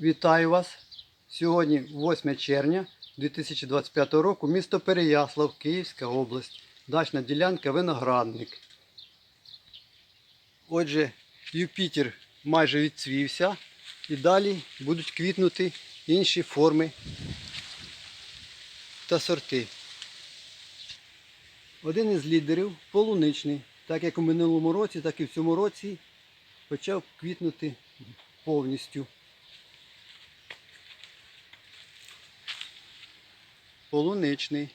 Вітаю вас! Сьогодні 8 червня 2025 року, місто Переяслав, Київська область, дачна ділянка Виноградник. Отже, Юпітер майже відцвівся і далі будуть квітнути інші форми та сорти. Один із лідерів полуничний, так як у минулому році, так і в цьому році почав квітнути повністю. Полуничний.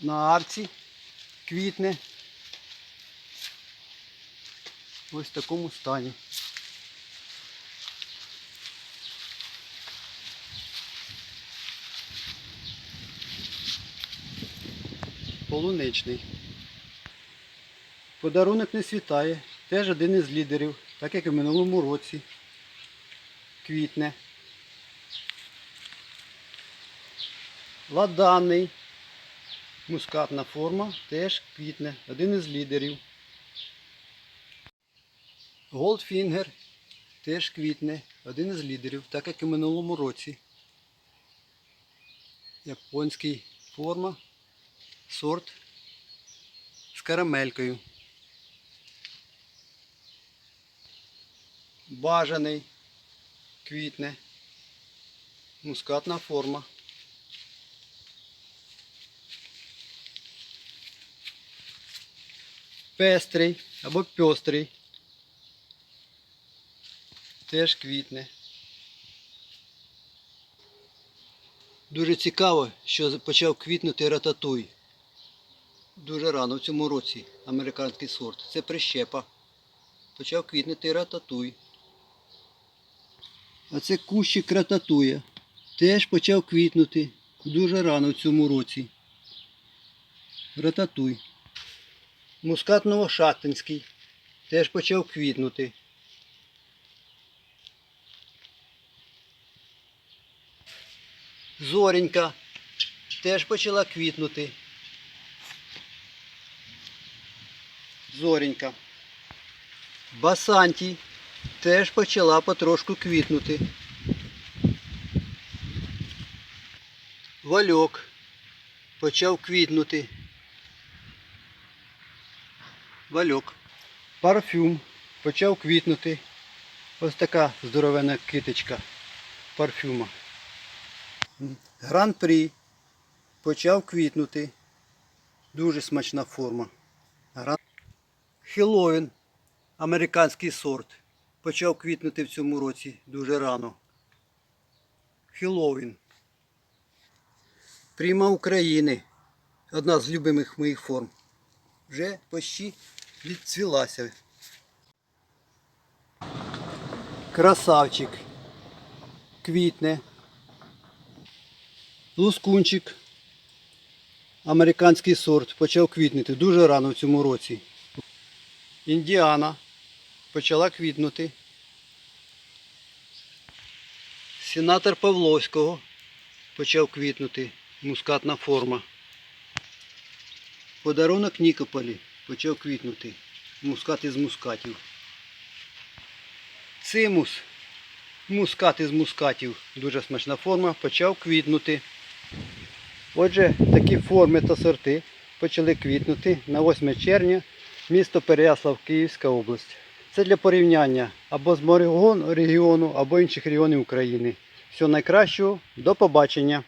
На арці квітне. Ось в такому стані. Полуничний. Подарунок не світає. Теж один із лідерів, так як і в минулому році. Квітне. Ладанний. Мускатна форма теж квітне. Один із лідерів. Голдфінгер теж квітне. Один із лідерів, так як і в минулому році. Японський форма. Сорт з карамелькою. Бажаний квітне. Мускатна форма. Пестрий або пьострий. Теж квітне. Дуже цікаво, що почав квітнути рататуй. Дуже рано в цьому році американський сорт. Це прищепа. Почав квітнути рататуй. А це кущик рататуя. Теж почав квітнути дуже рано в цьому році. Рататуй. Мускат Новошатинський. Теж почав квітнути. Зоренька теж почала квітнути. Зоренька. Басанті теж почала потрошку квітнути. Вальок почав квітнути. Вальок. Парфюм почав квітнути. Ось така здоровена китичка парфюма. Гран-прі почав квітнути. Дуже смачна форма. Хеллоуін, американський сорт. Почав квітнути в цьому році дуже рано. Хеллоуін. Пріма України. Одна з любимих моїх форм. Вже почти відцвілася. Красавчик. Квітне. Лускунчик. Американський сорт. Почав квітнути дуже рано в цьому році. Індіана почала квітнути. Сенатор Павловського почав квітнути. Мускатна форма. Подарунок Нікополі почав квітнути. Мускат із мускатів. Цимус. Мускат із мускатів. Дуже смачна форма. Почав квітнути. Отже, такі форми та сорти почали квітнути на 8 червня місто Переяслав, Київська область. Це для порівняння або з морегон регіону, або інших регіонів України. Всього найкращого, до побачення!